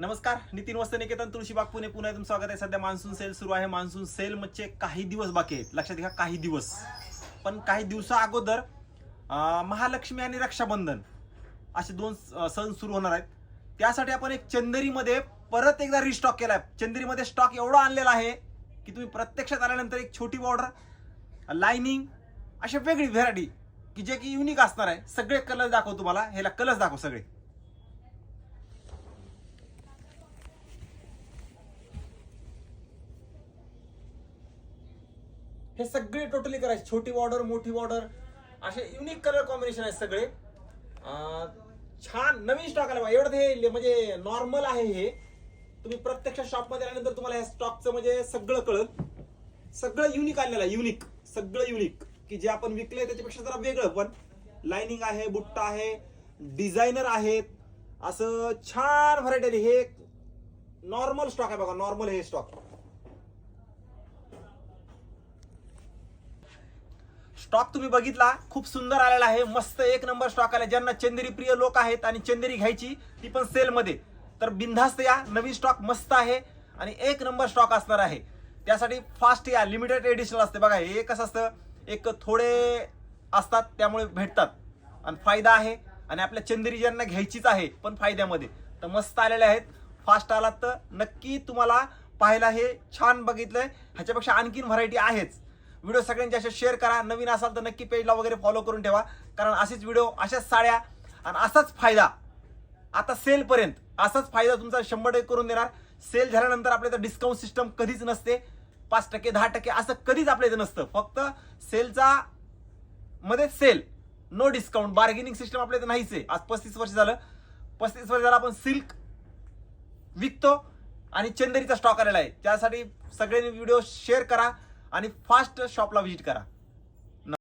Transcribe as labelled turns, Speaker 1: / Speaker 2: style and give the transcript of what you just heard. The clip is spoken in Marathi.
Speaker 1: नमस्कार नितीन वस्त निकेतन तुळशीबाग पुणे पुन्हा तुमचं स्वागत आहे. सध्या मान्सून सेल सुरू आहे. मान्सून सेल म्हणजे काही दिवस बाकी आहेत. लक्षात घ्या काही दिवस. पण काही दिवसा अगोदर महालक्ष्मी आणि रक्षाबंधन असे दोन सण सुरू होणार आहेत. त्यासाठी आपण एक चंदेरीमध्ये परत एकदा रिस्टॉक केलाय. चंदेरीमध्ये स्टॉक एवढा आणलेला आहे की तुम्ही प्रत्यक्षात आल्यानंतर एक छोटी बॉर्डर लायनिंग अशा वेगळी व्हेरायटी की जे की युनिक असणार आहे. सगळे कलर दाखव तुम्हाला. ह्याला कलर्स दाखव सगळे. हे सगळे टोटली करायचे. छोटी बॉर्डर मोठी बॉर्डर असे युनिक कलर कॉम्बिनेशन आहेत सगळे. छान नवीन स्टॉक आला एवढं हे म्हणजे नॉर्मल आहे हे. तुम्ही प्रत्यक्ष शॉपमध्ये आल्यानंतर तुम्हाला या स्टॉकचं म्हणजे सगळं कळत सगळं युनिक आलेलं आहे. युनिक सगळं युनिक की जे आपण विकले त्याच्यापेक्षा जरा वेगळं. पण लाइनिंग आहे बुट्टा आहे डिझायनर आहेत. असं छान व्हरायटी हे नॉर्मल स्टॉक आहे बघा. नॉर्मल हे स्टॉक स्टॉक तुम्ही बघितला खूप सुंदर आलेला आहे मस्त एक नंबर स्टॉक आला ज्यांना चंदेरी प्रिय लोक आहेत आणि चंदेरी घ्यायची ती पण सेलमध्ये तर बिनधास्त या नवीन स्टॉक मस्त आहे आणि एक नंबर स्टॉक असणार आहे. त्यासाठी फास्ट या लिमिटेड एडिशनल असते. बघा हे कसं असतं एक थोडे असतात त्यामुळे भेटतात. आणि फायदा आहे आणि आपल्या चंदेरी ज्यांना घ्यायचीच आहे पण फायद्यामध्ये. तर मस्त आलेले आहेत. फास्ट आलात तर नक्की तुम्हाला पाहायला हे छान बघितलंय. ह्याच्यापेक्षा आणखीन व्हरायटी आहेच. व्हिडिओ सगळ्यांच्या अशा शेअर करा. नवीन असाल तर नक्की पेजला वगैरे फॉलो करून ठेवा. कारण असेच व्हिडिओ अशाच साड्या आणि असाच फायदा आता सेलपर्यंत असाच फायदा तुमचा शंभर टक्के करून देणार. सेल झाल्यानंतर आपल्या इथं डिस्काउंट सिस्टम कधीच नसते. पाच टक्के दहा टक्के असं कधीच आपल्या इथं नसतं. फक्त सेलचा मध्ये sale no discount bargaining system आपल्या इथं नाहीच आहे. आज पस्तीस वर्ष झालं. पस्तीस वर्ष झालं आपण सिल्क विकतो आणि चंदेरीचा स्टॉक आलेला आहे. त्यासाठी सगळ्यांनी व्हिडिओ शेअर करा. आणि फास्ट शॉपला व्हिजिट करा.